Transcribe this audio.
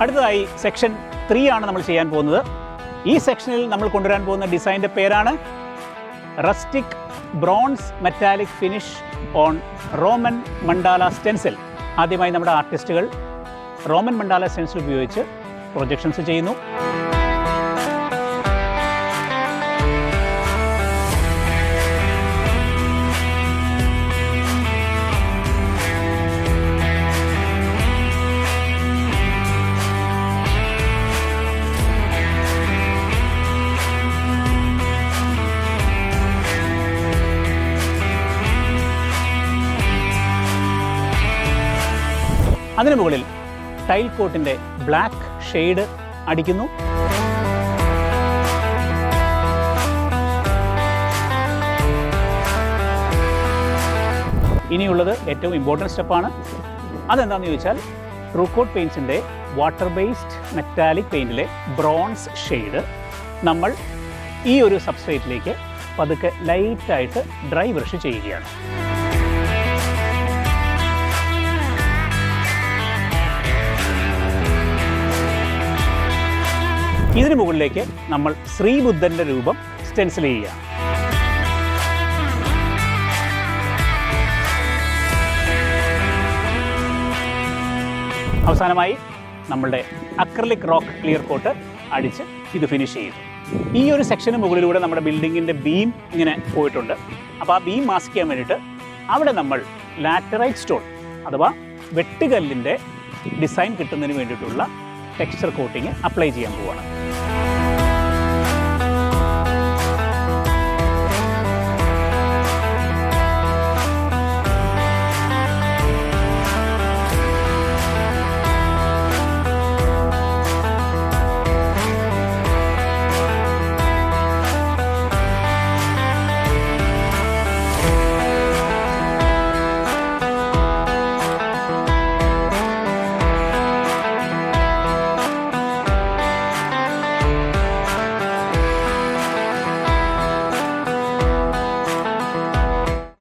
അടുത്തതായി section three ആണ് നമ്മൾ ചെയ്യാൻ പോകുന്നത്. ഈ സെക്ഷനിൽ നമ്മൾ കൊണ്ടുവരാൻ പോകുന്ന ഡിസൈന്റെ പേരാണ് rustic bronze metallic finish on Roman mandala stencil. ആദ്യമായി നമ്മുടെ ആർട്ടിസ്റ്റുകൾ റോമൻ മണ്ടാല സ്റ്റെൻസിൽ ഉപയോഗിച്ച് പ്രൊജക്ഷൻസ് ചെയ്യുന്നു. അതിനു മുകളിൽ ടൈൽ കോട്ടിന്റെ ബ്ലാക്ക് ഷെയ്ഡ് അടിക്കുന്നു. ഇനിയുള്ളത് ഏറ്റവും ഇമ്പോർട്ടന്റ് സ്റ്റെപ്പാണ് അതെന്താണെന്ന് ചോദിച്ചാൽ ട്രൂക്കോട്ട് പെയിൻസിന്റെ വാട്ടർ ബേസ്ഡ് മെറ്റാലിക് പെയിന്റിലെ ബ്രോൺസ് ഷെയ്ഡ് നമ്മൾ ഈ ഒരു സബ്സ്ട്രേറ്റിലേക്ക് പതുക്കെ ലൈറ്റായിട്ട് ഡ്രൈ ബ്രഷ് ചെയ്യുകയാണ്. ഇതിനു മുകളിലേക്ക് നമ്മൾ ശ്രീബുദ്ധന്റെ രൂപം സ്റ്റെൻസിൽ ചെയ്യുക. അവസാനമായി നമ്മളുടെ അക്രലിക് റോക്ക് ക്ലിയർ കോട്ട് അടിച്ച് ഇത് ഫിനിഷ് ചെയ്യും ഈ ഒരു സെക്ഷന് മുകളിലൂടെ നമ്മുടെ ബിൽഡിങ്ങിന്റെ ബീം ഇങ്ങനെ പോയിട്ടുണ്ട്. അപ്പോൾ ആ ബീം മാസ്ക് ചെയ്യാൻ വേണ്ടിയിട്ട് അവിടെ നമ്മൾ ലാറ്ററൈറ്റ് സ്റ്റോൺ അഥവാ വെട്ടുകല്ലിന്റെ ഡിസൈൻ കിട്ടുന്നതിന് വേണ്ടിയിട്ടുള്ള ടെക്സ്ചർ കോട്ടിങ് അപ്ലൈ ചെയ്യാൻ പോവുകയാണ്